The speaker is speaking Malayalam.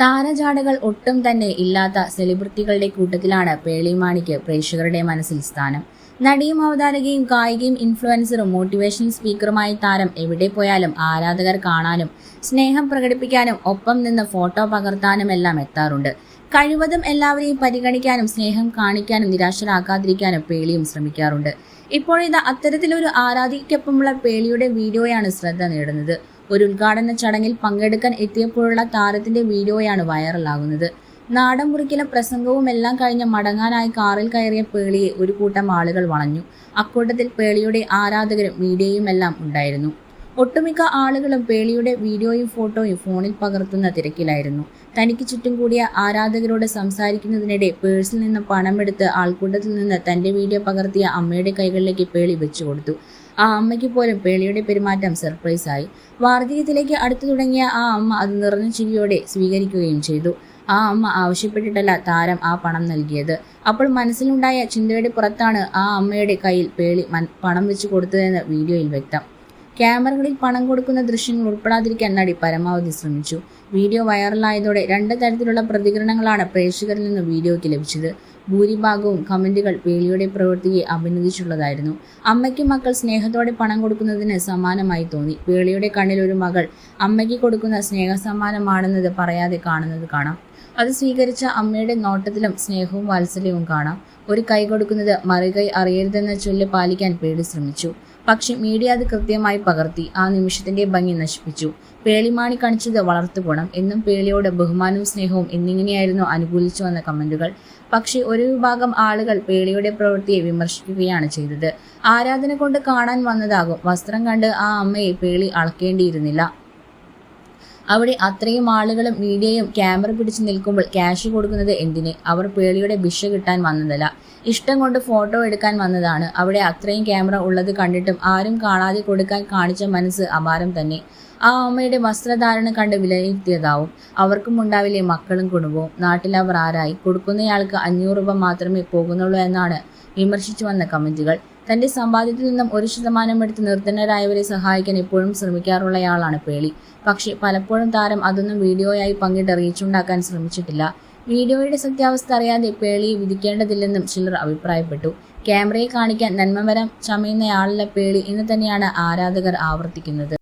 താരജാടകൾ ഒട്ടും തന്നെ ഇല്ലാത്ത സെലിബ്രിറ്റികളുടെ കൂട്ടത്തിലാണ് പേളിമാണിക്ക് പ്രേക്ഷകരുടെ മനസ്സിൽ സ്ഥാനം. നടിയും അവതാരകയും കായികയും ഇൻഫ്ലുവൻസറും മോട്ടിവേഷൻ സ്പീക്കറുമായ താരം എവിടെ പോയാലും ആരാധകർ കാണാനും സ്നേഹം പ്രകടിപ്പിക്കാനും ഒപ്പം നിന്ന് ഫോട്ടോ പകർത്താനും എല്ലാം എത്താറുണ്ട്. കഴിവതും എല്ലാവരെയും പരിഗണിക്കാനും സ്നേഹം കാണിക്കാനും നിരാശരാക്കാതിരിക്കാനും പേളിയും ശ്രമിക്കാറുണ്ട്. ഇപ്പോഴിത് അത്തരത്തിലൊരു ആരാധിക്കൊപ്പമുള്ള പേളിയുടെ വീഡിയോയാണ് ശ്രദ്ധ നേടുന്നത്. ഒരു ഉദ്ഘാടന ചടങ്ങിൽ പങ്കെടുക്കാൻ എത്തിയപ്പോഴുള്ള താരത്തിന്റെ വീഡിയോയാണ് വൈറലാകുന്നത്. നാടൻ മുറിക്കലും പ്രസംഗവും എല്ലാം കഴിഞ്ഞ് മടങ്ങാനായി കാറിൽ കയറിയ പേളിയെ ഒരു കൂട്ടം ആളുകൾ വളഞ്ഞു. അക്കൂട്ടത്തിൽ പേളിയുടെ ആരാധകരും മീഡിയയും എല്ലാം ഉണ്ടായിരുന്നു. ഒട്ടുമിക്ക ആളുകളും പേളിയുടെ വീഡിയോയും ഫോട്ടോയും ഫോണിൽ പകർത്തുന്ന തിരക്കിലായിരുന്നു. തനിക്ക് ചുറ്റും കൂടിയ ആരാധകരോട് സംസാരിക്കുന്നതിനിടെ പേഴ്സിൽ നിന്ന് പണമെടുത്ത് ആൾക്കൂട്ടത്തിൽ നിന്ന് തന്റെ വീഡിയോ പകർത്തിയ അമ്മയുടെ കൈകളിലേക്ക് പേളി വെച്ചു കൊടുത്തു. ആ അമ്മയ്ക്ക് പോലും പേളിയുടെ പെരുമാറ്റം സർപ്രൈസായി വാർദ്ധക്യത്തിലേക്ക് അടുത്തു തുടങ്ങിയ ആ അമ്മ അത് നിറഞ്ഞ ചിരിയോടെ സ്വീകരിക്കുകയും ചെയ്തു. ആ അമ്മ ആവശ്യപ്പെട്ടിട്ടല്ല താരം ആ പണം നൽകിയത്. അപ്പോൾ മനസ്സിലുണ്ടായ ചിന്തയുടെ പുറത്താണ് ആ അമ്മയുടെ കയ്യിൽ പേളി പണം വെച്ച് കൊടുത്തതെന്ന് വീഡിയോയിൽ വ്യക്തം. ക്യാമറകളിൽ പണം കൊടുക്കുന്ന ദൃശ്യങ്ങൾ ഉൾപ്പെടാതിരിക്കാൻ നടി പരമാവധി ശ്രമിച്ചു. വീഡിയോ വൈറലായതോടെ രണ്ട് തരത്തിലുള്ള പ്രതികരണങ്ങളാണ് പ്രേക്ഷകരിൽ നിന്ന് വീഡിയോയ്ക്ക് ലഭിച്ചത്. ഭൂരിഭാഗവും കമന്റുകൾ പേളിയുടെ പ്രവൃത്തിയെ അഭിനന്ദിച്ചുള്ളതായിരുന്നു. അമ്മയ്ക്ക് മക്കൾ സ്നേഹത്തോടെ പണം കൊടുക്കുന്നതിന് സമാനമായി തോന്നി. പേളിയുടെ കണ്ണിൽ ഒരു മകൾ അമ്മയ്ക്ക് കൊടുക്കുന്ന സ്നേഹസമ്മാനമാണെന്നത് പറയാതെ കാണുന്നത് കാണാം. അത് സ്വീകരിച്ച അമ്മയുടെ നോട്ടത്തിലും സ്നേഹവും വാത്സല്യവും കാണാം. ഒരു കൈ കൊടുക്കുന്നത് മറികൈ അറിയരുതെന്ന ചൊല്ല് പാലിക്കാൻ പേടി ശ്രമിച്ചു. പക്ഷെ മീഡിയ അത് കൃത്യമായി പകർത്തി. ആ നിമിഷത്തിന്റെ ഭംഗി നശിപ്പിച്ചു. പേളിമാണി കാണിച്ചത് വളർത്തുപോണം എന്നും പേളിയോട് ബഹുമാനവും സ്നേഹവും എന്നിങ്ങനെയായിരുന്നു അനുകൂലിച്ചു വന്ന കമന്റുകൾ. പക്ഷെ ഒരു വിഭാഗം ആളുകൾ പേളിയുടെ പ്രവൃത്തിയെ വിമർശിക്കുകയാണ് ചെയ്തത്. ആരാധന കൊണ്ട് കാണാൻ വന്നതാകും. വസ്ത്രം കണ്ട് ആ അമ്മയെ പേളി അളക്കേണ്ടിയിരുന്നില്ല. അവിടെ അത്രയും ആളുകളും മീഡിയയും ക്യാമറ പിടിച്ചു നിൽക്കുമ്പോൾ ക്യാഷ് കൊടുക്കുന്നത് എന്തിന്? അവർ പേളിയുടെ ഭിഷ കിട്ടാൻ വന്നതല്ല. ഇഷ്ടം കൊണ്ട് ഫോട്ടോ എടുക്കാൻ വന്നതാണ്. അവിടെ അത്രയും ക്യാമറ ഉള്ളത് കണ്ടിട്ടും ആരും കാണാതെ കൊടുക്കാൻ കാണിച്ച മനസ്സ് അപാരം തന്നെ. ആ അമ്മയുടെ വസ്ത്രധാരണം കണ്ട് വിലയിരുത്തിയതാവും. അവർക്കും ഉണ്ടാവില്ലേ മക്കളും കുടുംബവും? നാട്ടിൽ അവർ ആരായി? കൊടുക്കുന്നയാൾക്ക് അഞ്ഞൂറ് രൂപ മാത്രമേ പോകുന്നുള്ളൂ എന്നാണ് വിമർശിച്ചു വന്ന കമന്റുകൾ. തന്റെ സമ്പാദ്യത്തിൽ നിന്നും ഒരു ശതമാനം എടുത്ത് നിർധനരായവരെ സഹായിക്കാൻ എപ്പോഴും ശ്രമിക്കാറുള്ളയാളാണ് പേളി. പക്ഷേ പലപ്പോഴും താരം അതൊന്നും വീഡിയോയായി പങ്കിട്ട് റീച്ചുണ്ടാക്കാൻ ശ്രമിച്ചിട്ടില്ല. വീഡിയോയുടെ സത്യാവസ്ഥ അറിയാതെ പേളിയെ വിധിക്കേണ്ടതില്ലെന്നും ചിലർ അഭിപ്രായപ്പെട്ടു. ക്യാമറയെ കാണിക്കാൻ നന്മമരം ചമയുന്നയാളല്ല പേളി എന്ന് തന്നെയാണ് ആരാധകർ ആവർത്തിക്കുന്നത്.